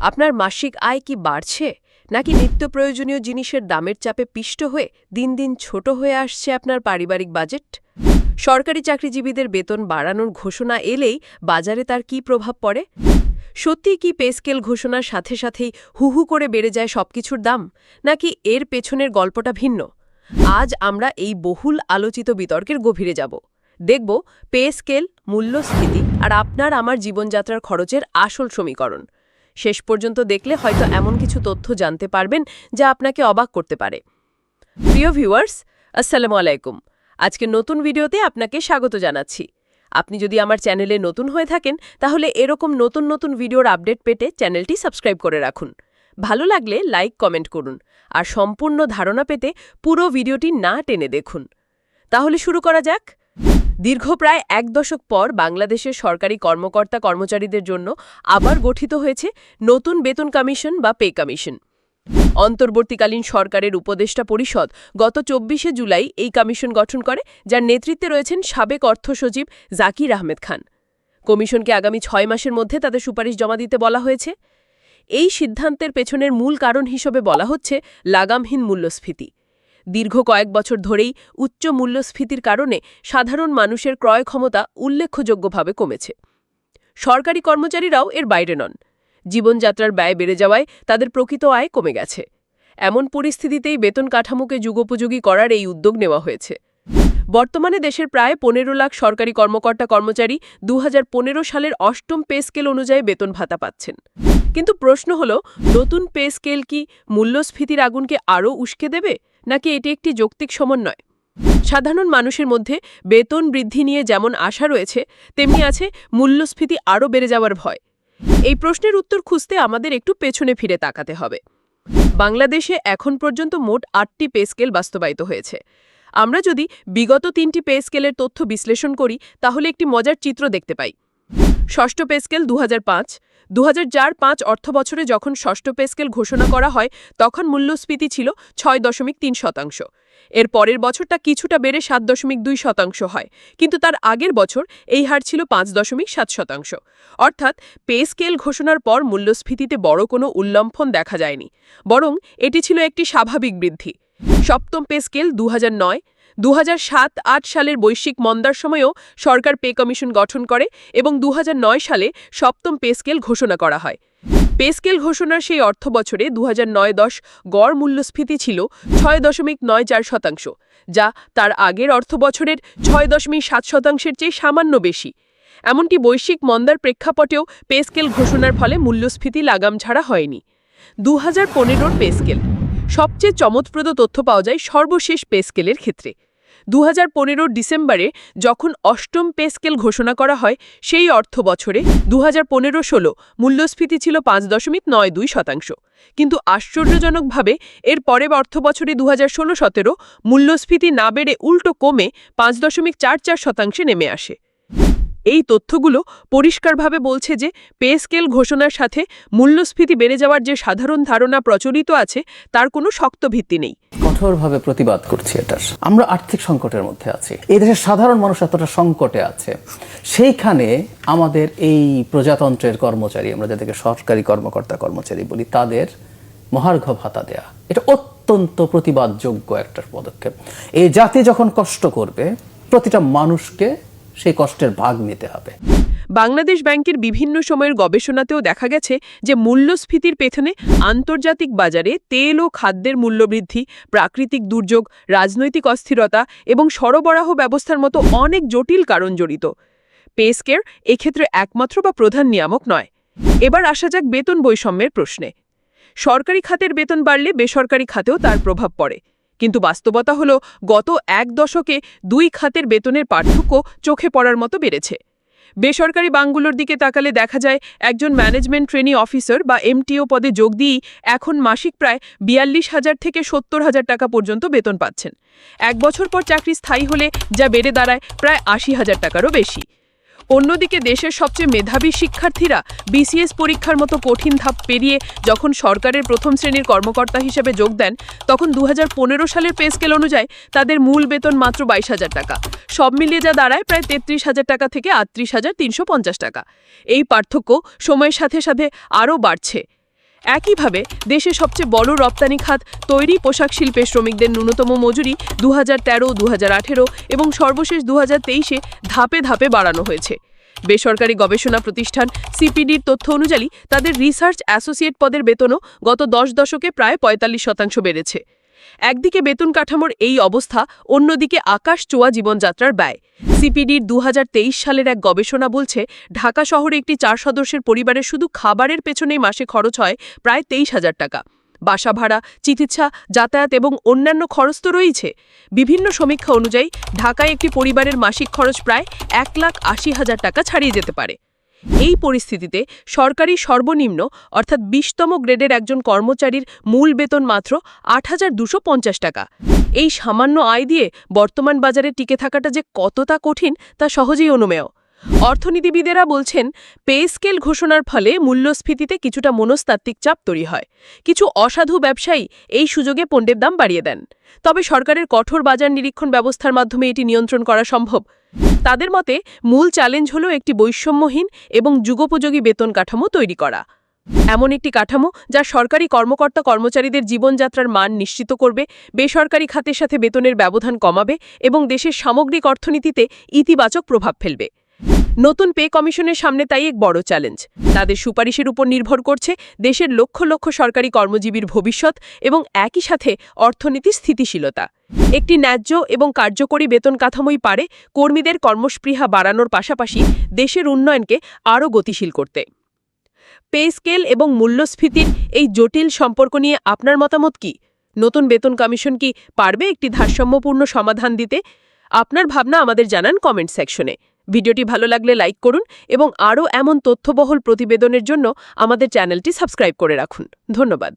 আপনার মাসিক আয় কি বাড়ছে? নাকি নিত্য প্রয়োজনীয় জিনিসের দামের চাপে পিষ্ট হয়ে দিন দিন ছোট হয়ে আসছে আপনার পারিবারিক বাজেট? সরকারি চাকরিজীবীদের বেতন বাড়ানোর ঘোষণা এলেই বাজারে তার কি প্রভাব পড়ে? সত্যিই কি পেস্কেল ঘোষণার সাথে সাথেই হুহু করে বেড়ে যায় সবকিছুর দাম? নাকি এর পেছনের গল্পটা ভিন্ন? আজ আমরা এই বহুল আলোচিত বিতর্কের গভীরে যাব। দেখব পে স্কেল, মূল্যস্ফীতি আর আপনার আমার জীবনযাত্রার খরচের আসল সমীকরণ। শেষ পর্যন্ত দেখলে হয়তো এমন কিছু তথ্য জানতে পারবেন যা আপনাকে অবাক করতে পারে। প্রিয় ভিউয়ার্স, আসসালামু আলাইকুম। আজকে নতুন ভিডিওতে আপনাকে স্বাগত জানাচ্ছি। আপনি যদি আমার চ্যানেলে নতুন হয়ে থাকেন, তাহলে এরকম নতুন নতুন ভিডিওর আপডেট পেতে চ্যানেলটি সাবস্ক্রাইব করে রাখুন। ভালো লাগলে লাইক, কমেন্ট করুন আর সম্পূর্ণ ধারণা পেতে পুরো ভিডিওটি না টেনে দেখুন। তাহলে শুরু করা যাক। দীর্ঘ প্রায় এক দশক পর বাংলাদেশের সরকারি কর্মকর্তা কর্মচারীদের জন্য আবার গঠিত হয়েছে নতুন বেতন কমিশন বা পে কমিশন। অন্তর্বর্তীকালীন সরকারের উপদেষ্টা পরিষদ গত চব্বিশে জুলাই এই কমিশন গঠন করে, যার নেতৃত্বে রয়েছেন সাবেক অর্থ সচিব জাকির আহমেদ খান। কমিশনকে আগামী ছয় মাসের মধ্যে তাদের সুপারিশ জমা দিতে বলা হয়েছে। এই সিদ্ধান্তের পেছনের মূল কারণ হিসেবে বলা হচ্ছে লাগামহীন মূল্যস্ফীতি। দীর্ঘ কয়েক বছর ধরেই উচ্চ মূল্যস্ফীতির কারণে সাধারণ মানুষের ক্রয় ক্ষমতা উল্লেখযোগ্যভাবে কমেছে। সরকারি কর্মচারীরাও এর বাইরে নন। জীবনযাত্রার ব্যয় বেড়ে যাওয়ায় তাদের প্রকৃত আয় কমে গেছে। এমন পরিস্থিতিতেই বেতন কাঠামোকে যুগোপযোগী করার এই উদ্যোগ নেওয়া হয়েছে। বর্তমানে দেশের প্রায় পনেরো লাখ সরকারি কর্মকর্তা কর্মচারী দু হাজার পনেরো সালের অষ্টম পে স্কেল অনুযায়ী বেতন ভাতা পাচ্ছেন। কিন্তু প্রশ্ন হল, নতুন পে স্কেল কি মূল্যস্ফীতির আগুনকে আরও উস্কে দেবে, নাকি এটি একটি যৌক্তিক সমন্বয়? সাধারণ মানুষের মধ্যে বেতন বৃদ্ধি নিয়ে যেমন আশা রয়েছে, তেমনি আছে মূল্যস্ফীতি আরও বেড়ে যাওয়ার ভয়। এই প্রশ্নের উত্তর খুঁজতে আমাদের একটু পেছনে ফিরে তাকাতে হবে। বাংলাদেশে এখন পর্যন্ত মোট আটটি পে স্কেল বাস্তবায়িত হয়েছে। আমরা যদি বিগত তিনটি পে স্কেলের তথ্য বিশ্লেষণ করি, তাহলে একটি মজার চিত্র দেখতে পাই। ষষ্ঠ পেস্কেল দু হাজার পাঁচ। দু পাঁচ অর্থ বছরে যখন ষষ্ঠ পেস্কেল ঘোষণা করা হয়, তখন মূল্যস্ফীতি ছিল ছয় দশমিক তিন শতাংশ। এর পরের বছরটা কিছুটা বেড়ে সাত দশমিক দুই শতাংশ হয়, কিন্তু তার আগের বছর এই হার ছিল পাঁচ দশমিক সাত শতাংশ। অর্থাৎ, পে স্কেল ঘোষণার পর মূল্যস্ফীতিতে বড় কোনো উল্লম্ফন দেখা যায়নি, বরং এটি ছিল একটি স্বাভাবিক বৃদ্ধি। সপ্তম পে স্কেল দু নয় দু সাত, আট সালের বৈশ্বিক মন্দার সময়েও সরকার পে কমিশন গঠন করে এবং দু হাজার নয় সালে সপ্তম পে স্কেল ঘোষণা করা হয়। পে স্কেল ঘোষণার সেই অর্থ বছরে দু নয়, দশ গড় মূল্যস্ফীতি ছিল ছয় দশমিক নয় চার শতাংশ, যা তার আগের অর্থ বছরের ছয় দশমিক সাত শতাংশের চেয়ে সামান্য বেশি। এমনকি বৈশ্বিক মন্দার প্রেক্ষাপটেও পে স্কেল ঘোষণার ফলে মূল্যস্ফীতি লাগাম ছাড়া হয়নি। দু হাজার পনেরোর পে স্কেল, সবচেয়ে চমৎপ্রদ তথ্য পাওয়া যায় সর্বশেষ পে স্কেলের ক্ষেত্রে। দু হাজার ডিসেম্বরে যখন অষ্টম পে স্কেল ঘোষণা করা হয়, সেই অর্থ বছরে দু হাজার পনেরো ষোলো মূল্যস্ফীতি ছিল পাঁচ দশমিক নয় দুই শতাংশ। কিন্তু আশ্চর্যজনকভাবে, এর পরের অর্থ বছরে দু হাজার ষোলো সতেরো মূল্যস্ফীতি না বেড়ে উল্টো কমে পাঁচ দশমিক চার চার শতাংশে নেমে আসে। এই তথ্যগুলো পরিষ্কারভাবে বলছে যে পে স্কেল ঘোষণার সাথে মূল্যস্ফীতি বেড়ে যাওয়ার যে সাধারণ ধারণা প্রচলিত আছে, তার কোনো শক্ত ভিত্তি নেই। কঠোরভাবে প্রতিবাদ করছি এটার। আমরা আর্থিক সংকটের মধ্যে আছি। এই দেশের সাধারণ মানুষ এতটা সংকটে আছে। সেইখানে আমাদের এই প্রজাতন্ত্রের কর্মচারী, আমরা যাদেরকে সরকারি কর্মকর্তা কর্মচারী বলি, তাদের মহার্ঘ ভাতা দেয়া। এটা অত্যন্ত প্রতিবাদযোগ্য একটা পদক্ষেপ। এই জাতি যখন কষ্ট করবে, প্রতিটা মানুষকে সেই কষ্টের ভাগ নিতে হবে। বাংলাদেশ ব্যাংকের বিভিন্ন সময়ের গবেষণাতেও দেখা গেছে যে মূল্যস্ফীতির পেছনে আন্তর্জাতিক বাজারে তেল ও খাদ্যের মূল্যবৃদ্ধি, প্রাকৃতিক দুর্যোগ, রাজনৈতিক অস্থিরতা এবং সরবরাহ ব্যবস্থার মতো অনেক জটিল কারণ জড়িত। পেস্কের এক্ষেত্রে একমাত্র বা প্রধান নিয়ামক নয়। এবার আসা যাক বেতন বৈষম্যের প্রশ্নে। সরকারি খাতের বেতন বাড়লে বেসরকারি খাতেও তার প্রভাব পড়ে। কিন্তু বাস্তবতা হল, গত এক দশকে দুই খাতের বেতনের পার্থক্য চোখে পড়ার মতো বেড়েছে। বেসরকারি বাংগুলোর দিকে তাকালে দেখা যায়, একজন ম্যানেজমেন্ট ট্রেনি অফিসার বা এমটিও পদে যোগ দিয়েই এখন মাসিক প্রায় বিয়াল্লিশ হাজার থেকে সত্তর হাজার টাকা পর্যন্ত বেতন পাচ্ছেন। এক বছর পর চাকরি স্থায়ী হলে যা বেড়ে দাঁড়ায়, প্রায় আশি হাজার টাকারও বেশি। অন্যদিকে দেশের সবচেয়ে মেধাবী শিক্ষার্থীরা বিসিএস পরীক্ষার মতো কঠিন ধাপ পেরিয়ে যখন সরকারের প্রথম শ্রেণির কর্মকর্তা হিসেবে যোগ দেন, তখন দু হাজার পনেরো সালের পে স্কেল অনুযায়ী তাদের মূল বেতন মাত্র বাইশ হাজার টাকা। সব মিলিয়ে যা দাঁড়ায় প্রায় তেত্রিশ হাজার টাকা থেকে আটত্রিশ হাজার তিনশো টাকা। এই পার্থক্য সময়ের সাথে সাথে আরও বাড়ছে। একইভাবে দেশে সবচেয়ে বড় রপ্তানি খাত তৈরি পোশাক শিল্পে শ্রমিকদের ন্যূনতম মজুরি দু হাজার তেরো দু হাজার আঠেরো এবং সর্বশেষ দু হাজার তেইশে ধাপে ধাপে বাড়ানো হয়েছে। বেসরকারি গবেষণা প্রতিষ্ঠান সিপিডির তথ্য অনুযায়ী তাদের রিসার্চ অ্যাসোসিয়েট পদের বেতনও গত দশ দশকে প্রায় পঁয়তাল্লিশ শতাংশ বেড়েছে। একদিকে বেতন কাঠামোর এই অবস্থা, অন্যদিকে আকাশ চোয়া জীবনযাত্রার ব্যয়। সিপিডির দু হাজার তেইশ সালের এক গবেষণা বলছে, ঢাকা শহরে একটি চার সদস্যের পরিবারের শুধু খাবারের পেছনেই মাসে খরচ হয় প্রায় তেইশ হাজার টাকা। বাসা ভাড়া, চিকিৎসা, যাতায়াত এবং অন্যান্য খরচ তো রয়েছে বিভিন্ন সমীক্ষা অনুযায়ী, ঢাকায় একটি পরিবারের মাসিক খরচ প্রায় এক লাখ আশি হাজার টাকা ছাড়িয়ে যেতে পারে। এই পরিস্থিতিতে সরকারি সর্বনিম্ন, অর্থাৎ বিশতম গ্রেডের একজন কর্মচারীর মূল বেতন মাত্র আট টাকা। এই সামান্য আয় দিয়ে বর্তমান বাজারে টিকে থাকাটা যে কতটা কঠিন তা সহজেই অনুমেয়। অর্থনীতিবিদেরা বলছেন, পে স্কেল ঘোষণার ফলে মূল্যস্ফীতিতে কিছুটা মনস্তাত্ত্বিক চাপ তৈরি হয়। কিছু অসাধু ব্যবসায়ী এই সুযোগে পণ্যের দাম বাড়িয়ে দেন। তবে সরকারের কঠোর বাজার নিরীক্ষণ ব্যবস্থার মাধ্যমে এটি নিয়ন্ত্রণ করা সম্ভব। তাদের মতে, মূল চ্যালেঞ্জ হল একটি বৈষম্যহীন এবং যুগোপযোগী বেতন কাঠামো তৈরি করা। এমন একটি কাঠামো যা সরকারি কর্মকর্তা কর্মচারীদের জীবনযাত্রার মান নিশ্চিত করবে, বেসরকারি খাতের সাথে বেতনের ব্যবধান কমাবে এবং দেশের সামগ্রিক অর্থনীতিতে ইতিবাচক প্রভাব ফেলবে। নতুন পে কমিশনের সামনে তাই এক বড় চ্যালেঞ্জ। তাদের সুপারিশের উপর নির্ভর করছে দেশের লক্ষ লক্ষ সরকারি কর্মজীবীর ভবিষ্যৎ এবং একই সাথে অর্থনীতির স্থিতিশীলতা। একটি ন্যায্য এবং কার্যকরী বেতন কাঠামোই পারে কর্মীদের কর্মস্পৃহা বাড়ানোর পাশাপাশি দেশের উন্নয়নকে আরও গতিশীল করতে। পে স্কেল এবং মূল্যস্ফীতির এই জটিল সম্পর্ক নিয়ে আপনার মতামত কি? নতুন বেতন কমিশন কি পারবে একটি ভারসাম্যপূর্ণ সমাধান দিতে? আপনার ভাবনা আমাদের জানান কমেন্ট সেকশনে। ভিডিওটি ভালো লাগলে লাইক করুন এবং আরও এমন তথ্যবহল প্রতিবেদনের জন্য আমাদের চ্যানেলটি সাবস্ক্রাইব করে রাখুন। ধন্যবাদ।